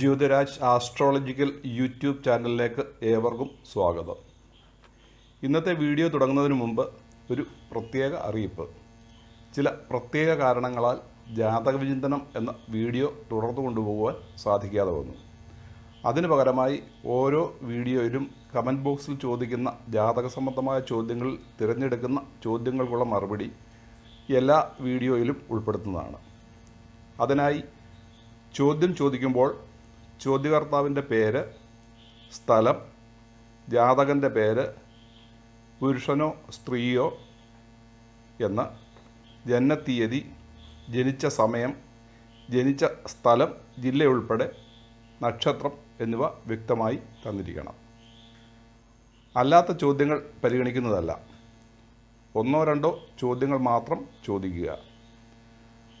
Jyothiraj astrological YouTube ചാനലിലേക്ക് ഏവർക്കും സ്വാഗതം. ഇന്നത്തെ വീഡിയോ തുടങ്ങുന്നതിന് മുമ്പ് ഒരു പ്രത്യേക അറിയിപ്പ്. ചില പ്രത്യേക കാരണങ്ങളാൽ ജാതക വിചിന്തനം എന്ന വീഡിയോ തുടർന്നു കൊണ്ടുപോകുവാൻ സാധിക്കാതെ വന്നു. അതിനു പകരമായി ഓരോ വീഡിയോയിലും കമന്റ് ബോക്സിൽ ചോദിക്കുന്ന ജാതക സംബന്ധമായ ചോദ്യങ്ങളിൽ തിരഞ്ഞെടുക്കുന്ന ചോദ്യങ്ങൾക്കുള്ള മറുപടി എല്ലാ വീഡിയോയിലും ഉൾപ്പെടുത്തുന്നതാണ്. അതിനായി ചോദ്യം ചോദിക്കുമ്പോൾ ചോദ്യകർത്താവിന്റെ പേര് സ്ഥലം ജാതകന്റെ പേര് പുരുഷനോ സ്ത്രീയോ എന്ന ജനനത്തീയതി ജനിച്ച സമയം ജനിച്ച സ്ഥലം ജില്ലയുൾപ്പെടെ നക്ഷത്രം എന്നിവ വ്യക്തമായി തന്നിരിക്കണം. അല്ലാത്ത ചോദ്യങ്ങൾ പരിഗണിക്കുന്നതല്ല. ഒന്നോ രണ്ടോ ചോദ്യങ്ങൾ മാത്രം ചോദിക്കുക.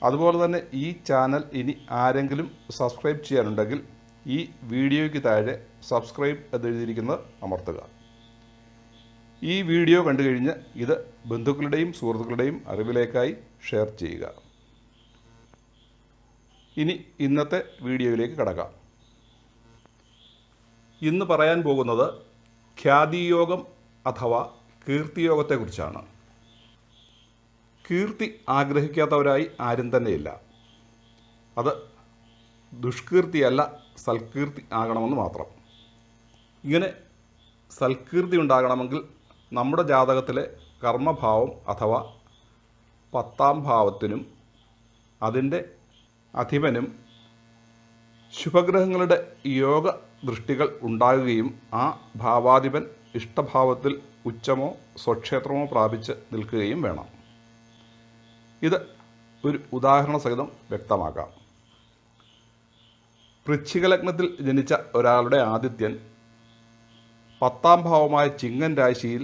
അതുപോലെ തന്നെ ഈ ചാനൽ ഇനി ആരെങ്കിലും സബ്സ്ക്രൈബ് ചെയ്യാനുണ്ടെങ്കിൽ ഈ വീഡിയോയ്ക്ക് താഴെ സബ്സ്ക്രൈബ് എന്നെഴുതിയിരിക്കുന്നത് അമർത്തുക. ഈ വീഡിയോ കണ്ടു കഴിഞ്ഞ് ഇത് ബന്ധുക്കളുടെയും സുഹൃത്തുക്കളുടെയും അറിവിലേക്കായി ഷെയർ ചെയ്യുക. ഇനി ഇന്നത്തെ വീഡിയോയിലേക്ക് കടക്കാം. ഇന്ന് പറയാൻ പോകുന്നത് ഖ്യാതിയോഗം അഥവാ കീർത്തിയോഗത്തെക്കുറിച്ചാണ്. കീർത്തി ആഗ്രഹിക്കാത്തവരായി ആരും തന്നെയില്ല. അത് ദുഷ്കീർത്തിയല്ല സൽകീർത്തി ആകണമെന്ന് മാത്രം. ഇങ്ങനെ സൽകീർത്തി ഉണ്ടാകണമെങ്കിൽ നമ്മുടെ ജാതകത്തിലെ കർമ്മഭാവം അഥവാ പത്താം ഭാവത്തിനും അതിന്റെ അധിപനും ശുഭഗ്രഹങ്ങളുടെ യോഗ ദൃഷ്ടികൾ ഉണ്ടാകുകയും ആ ഭാവാധിപൻ ഇഷ്ടഭാവത്തിൽ ഉച്ചമോ സ്വക്ഷേത്രമോ പ്രാപിച്ച് നിൽക്കുകയും വേണം. ഇത് ഒരു ഉദാഹരണ സഹിതം വ്യക്തമാക്കാം. വൃശ്ചിക ലഗ്നത്തിൽ ജനിച്ച ഒരാളുടെ ആദിത്യൻ പത്താം ഭാവമായ ചിങ്ങൻ രാശിയിൽ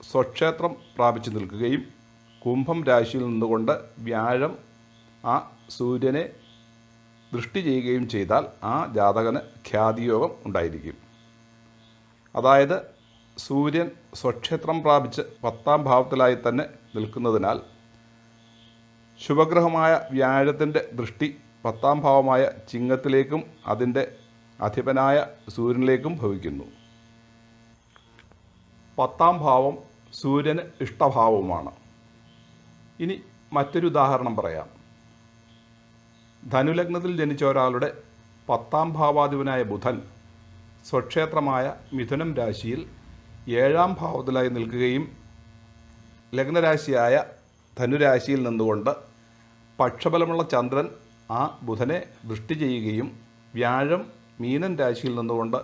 സ്വക്ഷേത്രം പ്രാപിച്ചു നിൽക്കുകയും കുംഭം രാശിയിൽ നിന്നുകൊണ്ട് വ്യാഴം ആ സൂര്യനെ ദൃഷ്ടി ചെയ്യുകയും ചെയ്താൽ ആ ജാതകന് ഖ്യാതിയോഗം ഉണ്ടായിരിക്കും. അതായത് സൂര്യൻ സ്വക്ഷേത്രം പ്രാപിച്ച് പത്താം ഭാവത്തിലായി തന്നെ നിൽക്കുന്നതിനാൽ ശുഭഗ്രഹമായ വ്യാഴത്തിന്റെ ദൃഷ്ടി പത്താം ഭാവമായ ചിങ്ങത്തിലേക്കും അതിന്റെ അധിപനായ സൂര്യനിലേക്കും ഭവിക്കുന്നു. പത്താം ഭാവം സൂര്യന് ഇഷ്ടഭാവവുമാണ്. ഇനി മറ്റൊരു ഉദാഹരണം പറയാം. ധനുലഗ്നത്തിൽ ജനിച്ച ഒരാളുടെ പത്താം ഭാവാധിപനായ ബുധൻ സ്വക്ഷേത്രമായ മിഥുനം രാശിയിൽ ഏഴാം ഭാവത്തിലായി നിൽക്കുകയും ലഗ്നരാശിയായ ധനുരാശിയിൽ നിന്നുകൊണ്ട് പക്ഷബലമുള്ള ചന്ദ്രൻ ആ ബുധനെ ദൃഷ്ടി ചെയ്യുകയും വ്യാഴം മീനൻ രാശിയിൽ നിന്നുകൊണ്ട്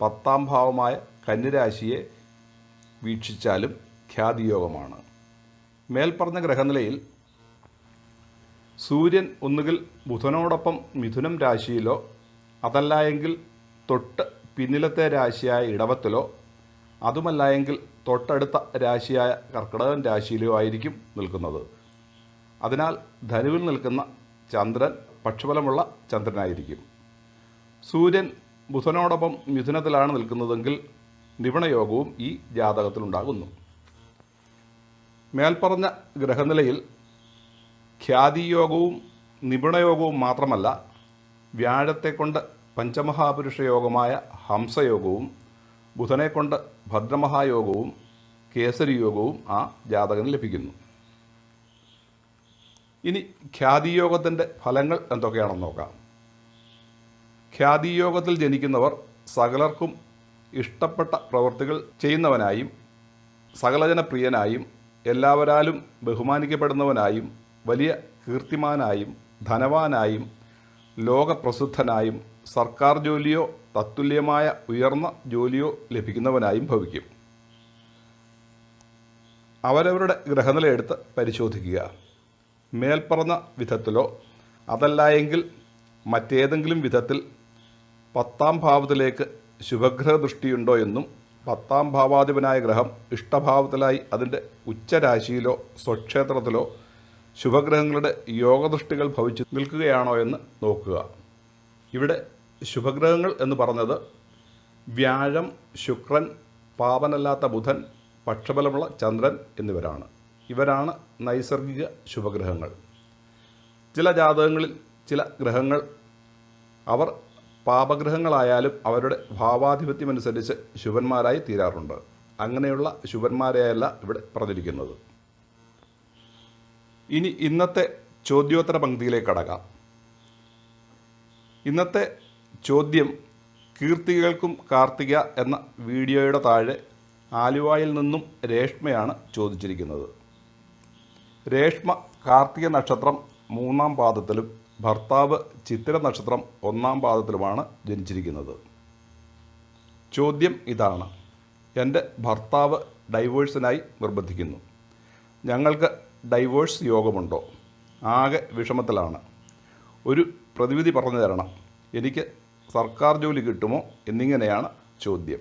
പത്താം ഭാവമായ കന്നിരാശിയെ വീക്ഷിച്ചാലും ഖ്യാതിയോഗമാണ്. മേൽപ്പറഞ്ഞ ഗ്രഹനിലയിൽ സൂര്യൻ ഒന്നുകിൽ ബുധനോടൊപ്പം മിഥുനം രാശിയിലോ അതല്ല എങ്കിൽ തൊട്ട് പിന്നിലത്തെ രാശിയായ ഇടവത്തിലോ അതുമല്ല എങ്കിൽ തൊട്ടടുത്ത രാശിയായ കർക്കിടകൻ രാശിയിലോ ആയിരിക്കും നിൽക്കുന്നത്. അതിനാൽ ധനുവിൽ നിൽക്കുന്ന ചന്ദ്രൻ പക്ഷബലമുള്ള ചന്ദ്രനായിരിക്കും. സൂര്യൻ ബുധനോടൊപ്പം മിഥുനത്തിലാണ് നിൽക്കുന്നതെങ്കിൽ നിപുണയോഗവും ഈ ജാതകത്തിലുണ്ടാകുന്നു. മേൽപ്പറഞ്ഞ ഗ്രഹനിലയിൽ ഖ്യാതിയോഗവും നിപുണയോഗവും മാത്രമല്ല വ്യാഴത്തെക്കൊണ്ട് പഞ്ചമഹാപുരുഷയോഗമായ ഹംസയോഗവും ബുധനെക്കൊണ്ട് ഭദ്രമഹായോഗവും കേസരിയോഗവും ആ ജാതകന് ലഭിക്കുന്നു. ഇനി ഖ്യാതിയോഗത്തിന്റെ ഫലങ്ങൾ എന്തൊക്കെയാണെന്ന് നോക്കാം. ഖ്യാതിയോഗത്തിൽ ജനിക്കുന്നവർ സകലർക്കും ഇഷ്ടപ്പെട്ട പ്രവൃത്തികൾ ചെയ്യുന്നവനായും സകലജനപ്രിയനായും എല്ലാവരാലും ബഹുമാനിക്കപ്പെടുന്നവനായും വലിയ കീർത്തിമാനായും ധനവാനായും ലോകപ്രസിദ്ധനായും സർക്കാർ ജോലിയോ തത്തുല്യമായ ഉയർന്ന ജോലിയോ ലഭിക്കുന്നവനായും ഭവിക്കും. അവരവരുടെ ഗ്രഹനില എടുത്ത് പരിശോധിക്കുക. മേൽപ്പറഞ്ഞ വിധത്തിലോ അതല്ല എങ്കിൽ മറ്റേതെങ്കിലും വിധത്തിൽ പത്താം ഭാവത്തിലേക്ക് ശുഭഗ്രഹ ദൃഷ്ടിയുണ്ടോ എന്നും പത്താം ഭാവാധിപനായ ഗ്രഹം ഇഷ്ടഭാവത്തിലായി അതിന്റെ ഉച്ചരാശിയിലോ സ്വക്ഷേത്രത്തിലോ ശുഭഗ്രഹങ്ങളുടെ യോഗദൃഷ്ടികൾ ഭവിച്ചു നിൽക്കുകയാണോ എന്ന് നോക്കുക. ഇവിടെ ശുഭഗ്രഹങ്ങൾ എന്ന് പറഞ്ഞത് വ്യാഴം ശുക്രൻ പാപനല്ലാത്ത ബുധൻ പക്ഷബലമുള്ള ചന്ദ്രൻ എന്നിവരാണ്. ഇവരാണ് നൈസർഗിക ശുഭഗ്രഹങ്ങൾ. ചില ജാതകങ്ങളിൽ ചില ഗ്രഹങ്ങൾ അവർ പാപഗ്രഹങ്ങളായാലും അവരുടെ ഭാവാധിപത്യമനുസരിച്ച് ശുഭന്മാരായി തീരാറുണ്ട്. അങ്ങനെയുള്ള ശുഭന്മാരെയല്ല ഇവിടെ പറഞ്ഞിരിക്കുന്നത് ഇനി ഇന്നത്തെ ചോദ്യോത്തര പങ്ക്തിയിലേക്ക് കടക്കാം. ഇന്നത്തെ ചോദ്യം കീർത്തികൾക്കും കാർത്തിക എന്ന വീഡിയോയുടെ താഴെ ആലുവായിൽ നിന്നും രേഷ്മയാണ് ചോദിച്ചിരിക്കുന്നത്. രേഷ്മ കാർത്തിക നക്ഷത്രം മൂന്നാം പാദത്തിലും ഭർത്താവ് ചിത്തിര നക്ഷത്രം ഒന്നാം പാദത്തിലുമാണ് ജനിച്ചിരിക്കുന്നത്. ചോദ്യം ഇതാണ്. എന്റെ ഭർത്താവ് ഡൈവോഴ്സിനായി നിർബന്ധിക്കുന്നു. ഞങ്ങൾക്ക് ഡൈവോഴ്സ് യോഗമുണ്ടോ? ആകെ വിഷമത്തിലാണ്. ഒരു പ്രതിവിധി പറഞ്ഞു തരണം. എനിക്ക് സർക്കാർ ജോലി കിട്ടുമോ എന്നിങ്ങനെയാണ് ചോദ്യം.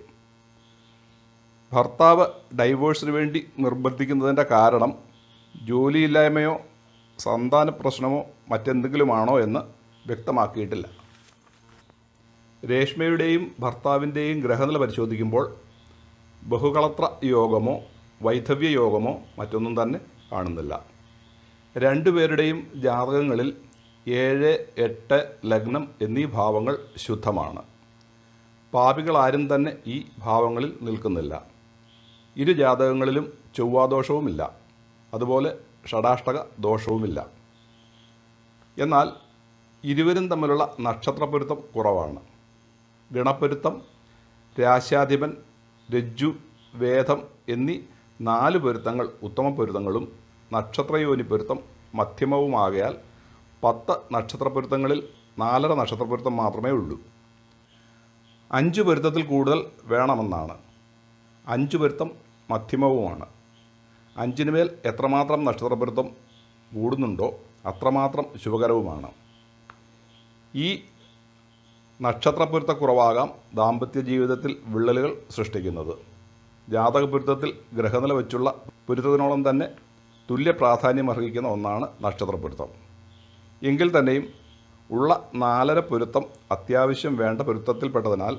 ഭർത്താവ് ഡൈവോഴ്സിന് വേണ്ടി നിർബന്ധിക്കുന്നതിന്റെ കാരണം ജോലിയില്ലായ്മയോ സന്താന പ്രശ്നമോ മറ്റെന്തെങ്കിലുമാണോ എന്ന് വ്യക്തമാക്കിയിട്ടില്ല. രേഷ്മയുടെയും ഭർത്താവിന്റെയും ഗ്രഹനില പരിശോധിക്കുമ്പോൾ ബഹുകളത്ര യോഗമോ വൈധവ്യ യോഗമോ മറ്റൊന്നും തന്നെ കാണുന്നില്ല. രണ്ടുപേരുടെയും ജാതകങ്ങളിൽ ഏഴ് എട്ട് ലഗ്നം എന്നീ ഭാവങ്ങൾ ശുദ്ധമാണ്. പാപികളാരും തന്നെ ഈ ഭാവങ്ങളിൽ നിൽക്കുന്നില്ല. ഇരു ജാതകങ്ങളിലും ചൊവ്വാദോഷവുമില്ല. അതുപോലെ ഷടാഷ്ടക ദോഷവുമില്ല. എന്നാൽ ഇരുവരും തമ്മിലുള്ള നക്ഷത്രപ്പൊരുത്തം കുറവാണ്. ഗണപ്പൊരുത്തം രാശാധിപൻ രജ്ജു വേദം എന്നീ നാല് പൊരുത്തങ്ങൾ ഉത്തമ പൊരുത്തങ്ങളും നക്ഷത്രയോനി പൊരുത്തം മധ്യമവുമാകയാൽ പത്ത് നക്ഷത്രപ്പൊരുത്തങ്ങളിൽ നാലര നക്ഷത്രപ്പൊരുത്തം മാത്രമേ ഉള്ളൂ. അഞ്ച് പൊരുത്തത്തിൽ കൂടുതൽ വേണമെന്നാണ്. അഞ്ച് പൊരുത്തം മധ്യമവുമാണ്. അഞ്ചിന് മേൽ എത്രമാത്രം നക്ഷത്രപുരത്വം കൂടുന്നുണ്ടോ അത്രമാത്രം ശുഭകരവുമാണ്. ഈ നക്ഷത്രപ്പൊരുത്തക്കുറവാകാം ദാമ്പത്യ ജീവിതത്തിൽ വിള്ളലുകൾ സൃഷ്ടിക്കുന്നത്. ജാതക പൊരുത്തത്തിൽ ഗ്രഹനില വെച്ചുള്ള പൊരുത്തത്തിനോളം തന്നെ തുല്യ പ്രാധാന്യം അർഹിക്കുന്ന ഒന്നാണ് നക്ഷത്രപ്പൊരുത്തം എങ്കിൽ തന്നെയും ഉള്ള നാലര പൊരുത്തം അത്യാവശ്യം വേണ്ട പൊരുത്തത്തിൽപ്പെട്ടതിനാൽ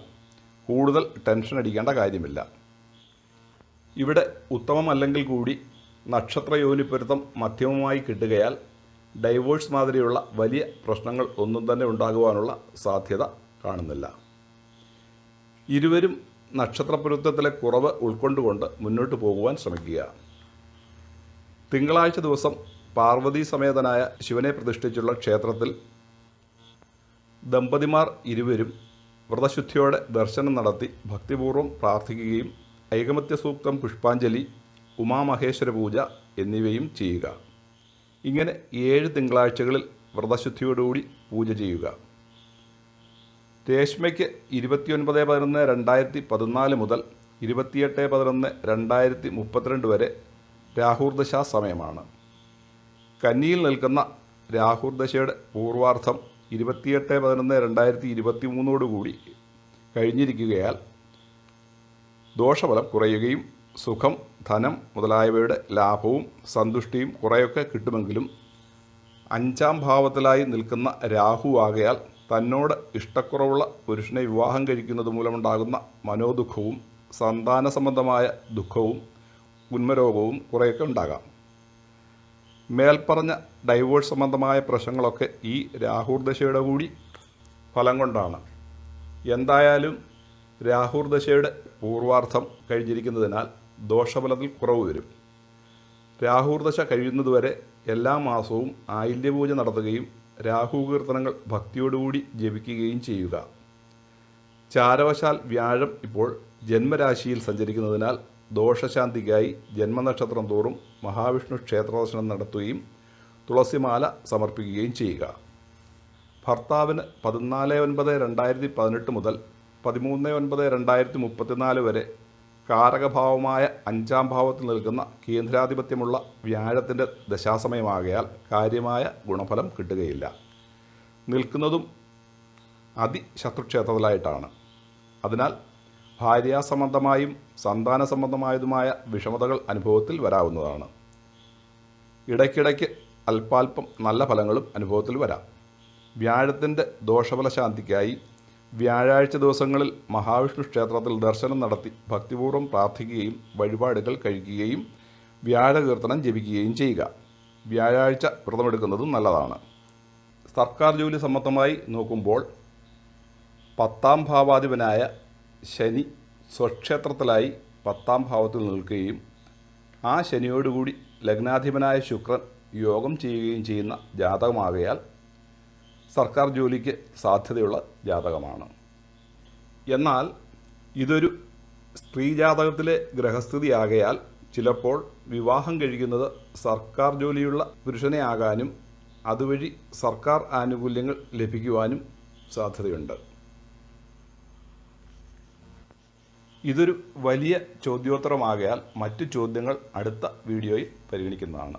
കൂടുതൽ ടെൻഷൻ അടിക്കേണ്ട കാര്യമില്ല. ഇവിടെ ഉത്തമമല്ലെങ്കിൽ കൂടി നക്ഷത്രയോനി പൊരുത്തം മധ്യമമായി കിട്ടുകയാൽ ഡൈവോഴ്സ് മാതിരിയുള്ള വലിയ പ്രശ്നങ്ങൾ ഒന്നും തന്നെ ഉണ്ടാകുവാനുള്ള സാധ്യത കാണുന്നില്ല. ഇരുവരും നക്ഷത്രപ്പൊരുത്തത്തിലെ കുറവ് ഉൾക്കൊണ്ടുകൊണ്ട് മുന്നോട്ട് പോകുവാൻ ശ്രമിക്കുക. തിങ്കളാഴ്ച ദിവസം പാർവതി സമേതനായ ശിവനെ പ്രതിഷ്ഠിച്ചുള്ള ക്ഷേത്രത്തിൽ ദമ്പതിമാർ ഇരുവരും വ്രതശുദ്ധിയോടെ ദർശനം നടത്തി ഭക്തിപൂർവം പ്രാർത്ഥിക്കുകയും ഐകമത്യ സൂക്തം പുഷ്പാഞ്ജലി ഉമാമഹേശ്വര പൂജ എന്നിവയും ചെയ്യുക. ഇങ്ങനെ ഏഴ് തിങ്കളാഴ്ചകളിൽ വ്രതശുദ്ധിയോടുകൂടി പൂജ ചെയ്യുക. രേഷ്മയ്ക്ക് ഇരുപത്തിയൊൻപത് പതിനൊന്ന് രണ്ടായിരത്തി പതിനാല് മുതൽ ഇരുപത്തിയെട്ട് പതിനൊന്ന് രണ്ടായിരത്തി മുപ്പത്തിരണ്ട് വരെ രാഹുർദശ സമയമാണ്. കന്നിയിൽ നിൽക്കുന്ന രാഹുർദശയുടെ പൂർവാർത്ഥം ഇരുപത്തിയെട്ട് പതിനൊന്ന് രണ്ടായിരത്തി ഇരുപത്തി മൂന്നോടുകൂടി കഴിഞ്ഞിരിക്കുകയാൽ ദോഷഫലം കുറയുകയും സുഖം ധനം മുതലായവയുടെ ലാഭവും സന്തുഷ്ടിയും കുറേയൊക്കെ കിട്ടുമെങ്കിലും അഞ്ചാം ഭാവത്തിലായി നിൽക്കുന്ന രാഹു ആകയാൽ തന്നോട് ഇഷ്ടക്കുറവുള്ള പുരുഷനെ വിവാഹം കഴിക്കുന്നത് മൂലമുണ്ടാകുന്ന മനോദുഃഖവും സന്താന സംബന്ധമായ ദുഃഖവും ഉന്മരോഗവും കുറേയൊക്കെ ഉണ്ടാകാം. മേൽപ്പറഞ്ഞ ഡൈവോഴ്സ് സംബന്ധമായ പ്രശ്നങ്ങളൊക്കെ ഈ രാഹുർദശയുടെ കൂടി ഫലം കൊണ്ടാണ്. എന്തായാലും രാഹുർദശയുടെ പൂർവാർത്ഥം കഴിഞ്ഞിരിക്കുന്നതിനാൽ ദോഷഫലത്തിൽ കുറവ് വരും. രാഹുർ രാഹുർദശ കഴിയുന്നതുവരെ എല്ലാ മാസവും ആയില്യപൂജ നടത്തുകയും രാഹുകീർത്തനങ്ങൾ ഭക്തിയോടുകൂടി ജപിക്കുകയും ചെയ്യുക. ചാരവശാൽ വ്യാഴം ഇപ്പോൾ ജന്മരാശിയിൽ സഞ്ചരിക്കുന്നതിനാൽ ദോഷശാന്തിക്കായി ജന്മനക്ഷത്രം തോറും മഹാവിഷ്ണു ക്ഷേത്ര ദർശനം നടത്തുകയും തുളസിമാല സമർപ്പിക്കുകയും ചെയ്യുക. ഭർത്താവിന് പതിനാല് ഒൻപത് രണ്ടായിരത്തി പതിനെട്ട് മുതൽ പതിമൂന്ന് ഒൻപത് രണ്ടായിരത്തി മുപ്പത്തിനാല് വരെ കാരകഭാവമായ അഞ്ചാം ഭാവത്തിൽ നിൽക്കുന്ന കേന്ദ്രാധിപത്യമുള്ള വ്യാഴത്തിന്റെ ദശാസമയമാകയാൽ കാര്യമായ ഗുണഫലം കിട്ടുകയില്ല. നിൽക്കുന്നതും അതിശത്രുക്ഷേത്രത്തിലായിട്ടാണ്. അതിനാൽ ഭാര്യാസംബന്ധമായും സന്താന സംബന്ധമായതുമായ വിഷമതകൾ അനുഭവത്തിൽ വരാവുന്നതാണ്. ഇടയ്ക്കിടയ്ക്ക് അല്പാൽപ്പം നല്ല ഫലങ്ങളും അനുഭവത്തിൽ വരാം. വ്യാഴത്തിന്റെ ദോഷഫല ശാന്തിക്കായി വ്യാഴാഴ്ച ദിവസങ്ങളിൽ മഹാവിഷ്ണു ക്ഷേത്രത്തിൽ ദർശനം നടത്തി ഭക്തിപൂർവം പ്രാർത്ഥിക്കുകയും വഴിപാടുകൾ കഴിക്കുകയും വ്യാഴകീർത്തനം ജപിക്കുകയും ചെയ്യുക. വ്യാഴാഴ്ച വ്രതമെടുക്കുന്നതും നല്ലതാണ്. സർക്കാർ ജോലി സംബന്ധമായി നോക്കുമ്പോൾ പത്താം ഭാവാധിപനായ ശനി സ്വക്ഷേത്രത്തിലായി പത്താം ഭാവത്തിൽ നിൽക്കുകയും ആ ശനിയോടുകൂടി ലഗ്നാധിപനായ ശുക്രൻ യോഗം ചെയ്യുകയും ചെയ്യുന്ന ജാതകമാകയാൽ സർക്കാർ ജോലിക്ക് സാധ്യതയുള്ള ജാതകമാണ്. എന്നാൽ ഇതൊരു സ്ത്രീ ജാതകത്തിലെ ഗ്രഹസ്ഥിതിയാകയാൽ ചിലപ്പോൾ വിവാഹം കഴിക്കുന്നത് സർക്കാർ ജോലിയുള്ള പുരുഷനെ ആകാനും അതുവഴി സർക്കാർ ആനുകൂല്യങ്ങൾ ലഭിക്കുവാനും സാധ്യതയുണ്ട്. ഇതൊരു വലിയ ചോദ്യോത്തരമാകയാൽ മറ്റു ചോദ്യങ്ങൾ അടുത്ത വീഡിയോയിൽ പരിഗണിക്കുന്നതാണ്.